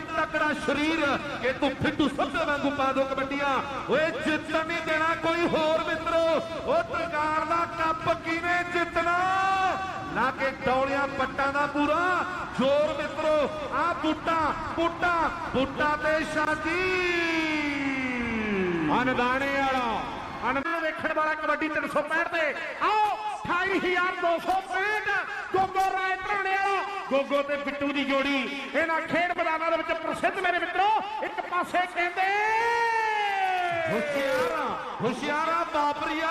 ਤਕੜਾ ਸਰੀਰ ਕਿ ਤੂੰ ਫਿੱਟੂ ਸੱਭੇ ਵਾਂਗੂ ਪਾ ਦੋ ਕਬੱਡੀਆਂ। ਓਏ ਜਿੱਤਣ ਨਹੀਂ ਦੇਣਾ ਕੋਈ ਹੋਰ ਮਿੱਤਰੋ। ਉਹ ਤਰਕਾਰ ਦਾ ਕੱਪ ਕਿਵੇਂ ਜਿੱਤਣਾ? ਲਾ ਕੇ ਡੌਲਿਆਂ ਪੱਟਾਂ ਦਾ ਪੂਰਾ। ਜ਼ੋਰ ਮਿੱਤਰੋ, ਆ ਬੂਟਾ ਬੂਟਾ ਬੂਟਾ ਤੇ ਸ਼ਾਦੀ। ਅਨਦਾਣੇ ਵਾਲਾ। ਅਨੰਦ ਵੇਖਣ ਵਾਲਾ ਕਬੱਡੀ 365 ਤੇ। ਆਓ 28265 ਗੋਗੋ ਰਾਏ ਧਰਾਣੇ ਵਾਲਾ ਗੋਗੋ ਤੇ ਬਿੱਟੂ ਦੀ ਜੋੜੀ। ਇਹਨਾਂ ਖੇਡ ਮੈਦਾਨਾਂ ਦੇ ਵਿੱਚ ਪ੍ਰਸਿੱਧ ਮੇਰੇ ਮਿੱਤਰੋ ਇੱਕ ਪਾਸੇ ਕਹਿੰਦੇ ਹੁਸ਼ਿਆਰਾ ਹੁਸ਼ਿਆਰਾ ਬਾਬਰੀਆ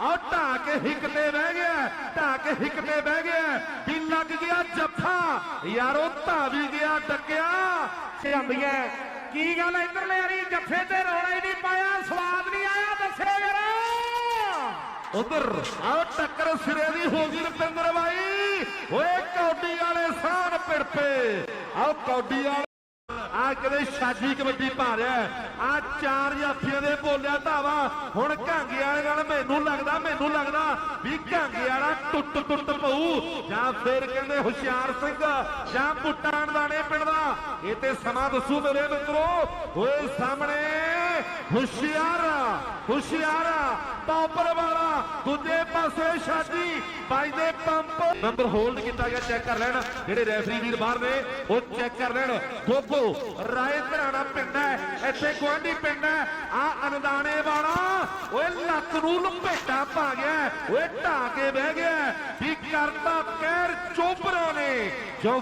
ਆ ਢਾ ਕੇ ਹਿੱਕ ਤੇ ਬਹਿ ਗਿਆ ਢਾ ਕੇ ਹਿੱਕ ਤੇ ਬਹਿ ਗਿਆ ਕੀ ਲੱਗ ਗਿਆ ਜੱਫਾ ਯਾਰੋ ਧਾ ਵੀ ਗਿਆ ਟੱਕਿਆ ਜਾਂਦੀਆਂ ਕੀ ਗੱਲ ਇੱਧਰ ਲੈ ਰਹੀ ਜੱਫੇ ਤੇ ਰੌਲਾ ਹੀ ਨਹੀਂ ਪਾਇਆ ਸਵਾਦ ਨਹੀਂ ਆਇਆ ਦੱਸਿਓ ਯਾਰ ਉਧਰ ਆਹ ਟੱਕਰ ਸਿਰੇ ਦੀ ਹੋ ਗਈ ਰਪਿੰਦਰ ਬਾਈ। ਓਏ ਕੌਡੀ ਵਾਲੇ ਸਾਨ ਪਿੜਪੇ। ਆਹ ਕੌਡੀ ਵਾਲੇ ਆ ਕਦੇ ਸ਼ਾਜੀ ਕਬੱਡੀ ਪਾ ਰਿਹਾ ਆ ਚਾਰ ਜਾਫੀਆਂ ਦੇ ਬੋਲਿਆ ਧਾਵਾ। ਹੁਣ ਘਾਂਗੇ ਵਾਲੇ ਨਾਲ ਮੈਨੂੰ ਲੱਗਦਾ ਮੈਨੂੰ ਲੱਗਦਾ ਵੀ ਘਾਂਗੇ ਵਾਲਾ ਟੁੱਟ ਟੁੱਟ ਪਊ। ਜਾਂ ਫਿਰ ਕਹਿੰਦੇ ਹੁਸ਼ਿਆਰ ਸਿੰਘ ਜਾਂ ਪੁੱਟਾਂ ਦਾਣੇ ਪਿੰਡ ਦਾ। ਇਹ ਤੇ ਸਮਾਂ ਦੱਸੂ ਮੇਰੇ ਮਿੱਤਰੋ। ਓਏ ਸਾਹਮਣੇ ਹੁਸ਼ਿਆਰਾ ਹੁਸ਼ਿਆਰਾ ਪਾਪਰ ਵਾਲਾ, ਦੂਜੇ ਪਾਸੇ ਸ਼ਾਦੀ, ਬਾਈ ਪੰਪ। ਨੰਬਰ ਹੋਲਡ ਕੀਤਾ ਗਿਆ ਚੈੱਕ ਕਰ ਲੈਣ। ਜਿਹੜੇ ਰੈਫਰੀ ਵੀਰ ਬਾਹਰ ਨੇ, ਉਹ ਚੈੱਕ ਕਰ ਲੈਣ। ਗੋਗੋ ਰਾਏ ਧਰਾਣਾ ਪਿੰਡ ਹੈ, ਇੱਥੇ ਗੁਆਂਢੀ ਪਿੰਡ ਹੈ। ਆ ਅਨਦਾਨੇ ਵਾਲਾ, ਓਏ ਲੱਤ ਨੂੰ ਲਪੇਟਾ ਪਾ ਗਿਆ ਓਏ ਢਾ ਕੇ ਬਹਿ ਗਿਆ ਵੀ ਕਰਤਾ? ਕਹਿਰ ਚੋਪਰਾ ਨੇ। ਜੋ